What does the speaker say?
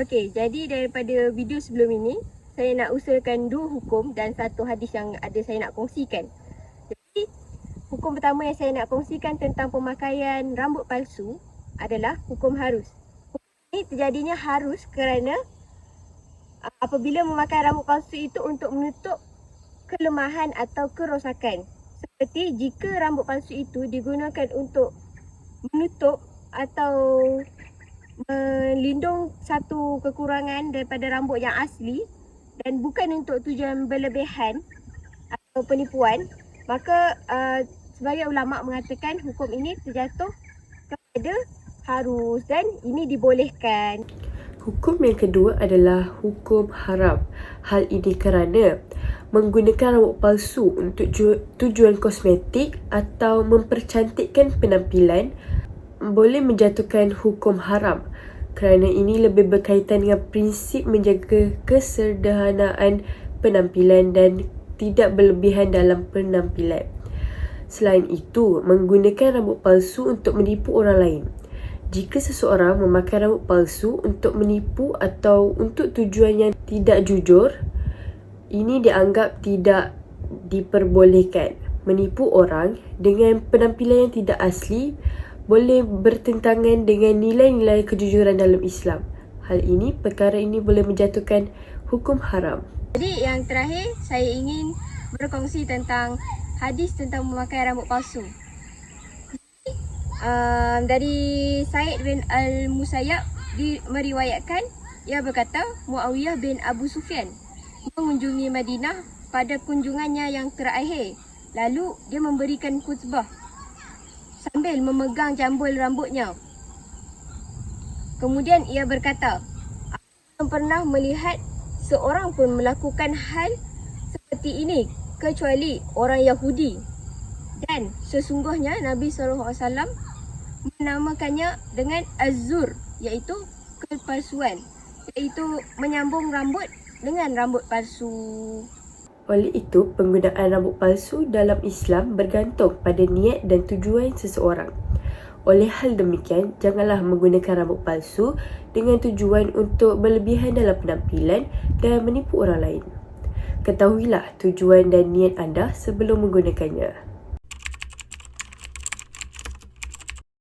Okey, jadi daripada video sebelum ini, saya nak usulkan dua hukum dan satu hadis yang ada saya nak kongsikan. Jadi, hukum pertama yang saya nak kongsikan tentang pemakaian rambut palsu adalah hukum harus. Hukum ini terjadinya harus kerana apabila memakai rambut palsu itu untuk menutup kelemahan atau kerosakan. Seperti jika rambut palsu itu digunakan untuk menutup atau melindung satu kekurangan daripada rambut yang asli dan bukan untuk tujuan berlebihan atau penipuan, maka uh, sebagai ulama mengatakan hukum ini terjatuh kepada harus dan ini dibolehkan. Hukum yang kedua adalah hukum haram. Hal ini kerana menggunakan rambut palsu untuk ju- tujuan kosmetik atau mempercantikkan penampilan boleh menjatuhkan hukum haram kerana ini lebih berkaitan dengan prinsip menjaga kesederhanaan penampilan dan tidak berlebihan dalam penampilan. Selain itu, menggunakan rambut palsu untuk menipu orang lain. Jika seseorang memakai rambut palsu untuk menipu atau untuk tujuan yang tidak jujur, ini dianggap tidak diperbolehkan. Menipu orang dengan penampilan yang tidak asli boleh bertentangan dengan nilai-nilai kejujuran dalam Islam. Hal ini, perkara ini boleh menjatuhkan hukum haram. Jadi yang terakhir saya ingin berkongsi tentang hadis tentang memakai rambut palsu. Um, dari Said bin Al-Musayyab di, meriwayatkan ia berkata Muawiyah bin Abu Sufyan mengunjungi Madinah pada kunjungannya yang terakhir. Lalu dia memberikan khutbah sambil memegang jambul rambutnya. Kemudian ia berkata, Aku pernah melihat seorang pun melakukan hal seperti ini kecuali orang Yahudi. Dan sesungguhnya Nabi SAW menamakannya dengan azur iaitu kepalsuan iaitu menyambung rambut dengan rambut palsu. Oleh itu, penggunaan rambut palsu dalam Islam bergantung pada niat dan tujuan seseorang. Oleh hal demikian, janganlah menggunakan rambut palsu dengan tujuan untuk berlebihan dalam penampilan dan menipu orang lain. Ketahuilah tujuan dan niat anda sebelum menggunakannya.